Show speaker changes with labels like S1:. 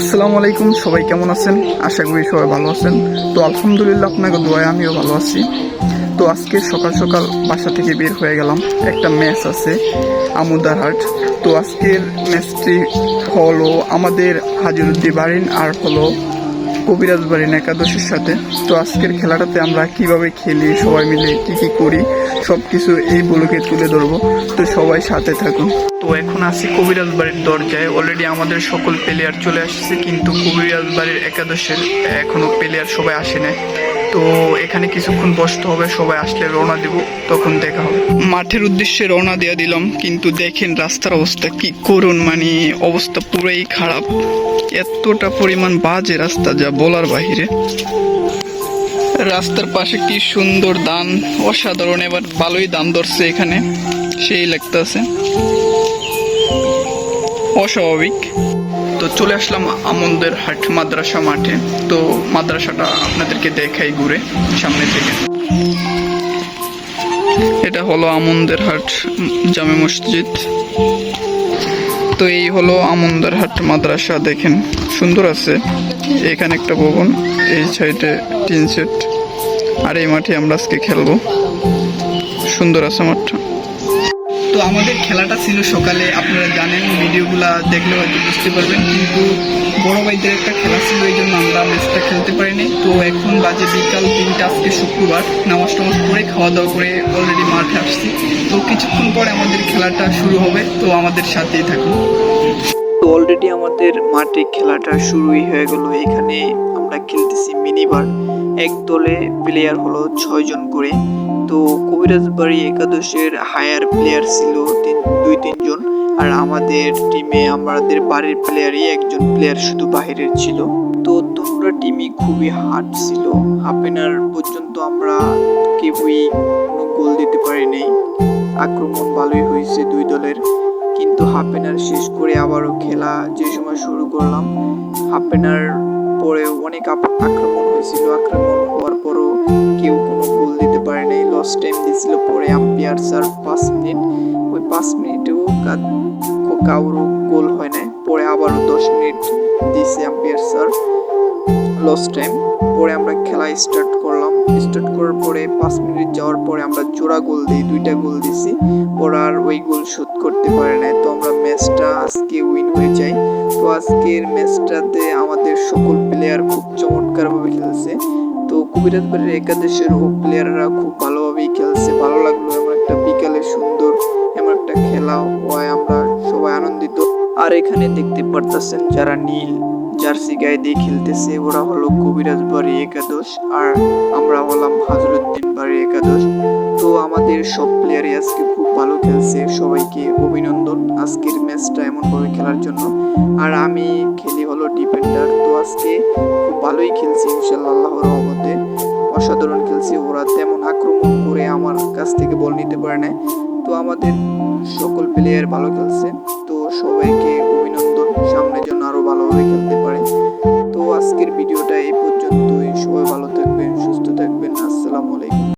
S1: আসসালামু আলাইকুম, সবাই কেমন আছেন? আশা করি সবাই ভালো আছেন। তো আলহামদুলিল্লাহ আপনাকে দোয়ায় আমিও ভালো আছি। তো আজকে সকাল সকাল বাসা থেকে বের হয়ে গেলাম। একটা ম্যাচ আছে, আমুদার আমুদারহাট তো আজকের ম্যাচটি হলো আমাদের হাজিরুদ্দি বারিন আর হলো কবিরাজ বাড়ির একাদশীর সাথে। তো আজকের খেলাটাতে আমরা কীভাবে খেলি, সবাই মিলে কি কি করি সব কিছু এই ব্লকে তুলে ধরবো। তো সবাই সাথে থাকুন। তো এখন আসি কবিরাজ বাড়ির দরজায়। অলরেডি আমাদের সকল প্লেয়ার চলে আসছে, কিন্তু কবিরাজ বাড়ির একাদশের এখনও প্লেয়ার সবাই আসে নাই। তো এখানে কিছুক্ষণ বসতে হবে, সবাই আসলে রওনা দিব, তখন দেখা হবে। মাঠের উদ্দেশ্যে রওনা দিয়ে দিলাম, কিন্তু দেখেন রাস্তার অবস্থা কি করুন মানে অবস্থা পুরোই খারাপ। এতটা পরিমাণ বাজে রাস্তা যা বলার বাহিরে। রাস্তার পাশে কি সুন্দর দান, অসাধারণ, এবার ভালোই দাম ধরছে এখানে, সেই লাগতেছে। অস্বাভাবিক। তো চলে আসলাম আমন্দের হাট মাদ্রাসা মাঠে। তো মাদ্রাসাটা আপনাদেরকে দেখাই ঘুরে, সামনে থেকে। এটা হলো আমন্দের হাট জামে মসজিদ। তো এই হলো আমন্দের হাট মাদ্রাসা, দেখেন। সুন্দর আছে। এখানে একটা ভবন, এই সাইডে টিন সেট। আর এই মাঠে আমরা আজকে খেলব। সুন্দর আছে মাঠটা। তো আমাদের খেলাটা ছিল সকালে, আপনারা জানেন, ভিডিওগুলা দেখলে হয়তো বুঝতে পারবেন, কিন্তু বড় ভাইদের একটা খেলা ছিল, এই জন্য আমরা ম্যাচটা খেলতে পারিনি। তো এখন বাজে বিকাল তিনটা, আজকে শুক্রবার, নামাজ টামাজ করে খাওয়া দাওয়া করে অলরেডি মাঠে আসছি। তো কিছুক্ষণ পরে আমাদের খেলাটা শুরু হবে, তো আমাদের সাথেই থাকুন। তো অলরেডি আমাদের মাঠে খেলাটা শুরুই হয়ে গেল। এখানে আমরা খেলতেছি মিনিবার এক দলে প্লেয়ার হলো ছয়জন করে। তো কবিরাজ বাড়ি একাদশের হায়ার প্লেয়ার ছিল তিন, দুই, তিনজন। আর আমাদের টিমে আমাদের বাড়ির প্লেয়ারই একজন প্লেয়ার শুধু বাহিরের ছিল। তো তোমরা টিমই খুবই হার্ড ছিল। হাফেনার পর্যন্ত আমরা কেউই কোনো গোল দিতে পারিনি। আক্রমণ ভালোই হয়েছে দুই দলের। কিন্তু হাফ এনার শেষ করে আবারও খেলা যে সময় শুরু করলাম হাফ এনার পরে অনেক আক্রমণ হয়েছিল। আক্রমণ হওয়ার পরও লস টাইম দিয়েছিল, পরে আম্পায়ার স্যার পাঁচ মিনিট। ওই পাঁচ মিনিটেও কা- কো- কারোর গোল হয় নাই। পরে আবারও দশ মিনিট দিয়েছে আম্পায়ার স্যার লস টাইম পরে আমরা খেলা স্টার্ট করলাম। স্টার্ট করার পরে পাঁচ মিনিট যাওয়ার পরে আমরা জোড়া গোল দিই দুইটা গোল দিছি ওরা আর ওই গোল শোধ করতে পারে না তো আমরা ম্যাচটা আজকে উইন হয়ে যাই তো আজকের ম্যাচটাতে আমাদের সকল প্লেয়ার খুব চমৎকারভাবে খেলছে। তো কবিরাজ বাড়ির একাদশের ও প্লেয়াররা খুব ভালোভাবেই খেলছে। ভালো লাগল এমন একটা বিকালে সুন্দর, এমন একটা খেলা হয় আমরা সবাই আনন্দিত। আর এখানে দেখতে পারতেছেন যারা নীল জার্সি গায়ে দিয়ে খেলতেছে, ওরা হলো কবিরাজ বাড়ি একাদশ আর আমরা হলাম হাজরুদ্দিন বাড়ি একাদশ। তো আমাদের সব প্লেয়ারই আজকে খুব ভালো খেলছে, সবাইকে অভিনন্দন আজকের ম্যাচটা এমনভাবে খেলার জন্য। আর আমি খেলি হলো ডিফেন্ডার তো আজকে ওরা তেমন আক্রমণ করে আমার কাছ থেকে বল নিতে পারে না তো আমাদের সকল প্লেয়ার ভালো খেলছে। তো সবাইকে অভিনন্দন। সামনের জন্য আরও ভালোভাবে খেলতে পারে। তো আজকের ভিডিওটা এই পর্যন্তই। সবাই ভালো থাকবেন, সুস্থ থাকবেন। আসসালামু আলাইকুম।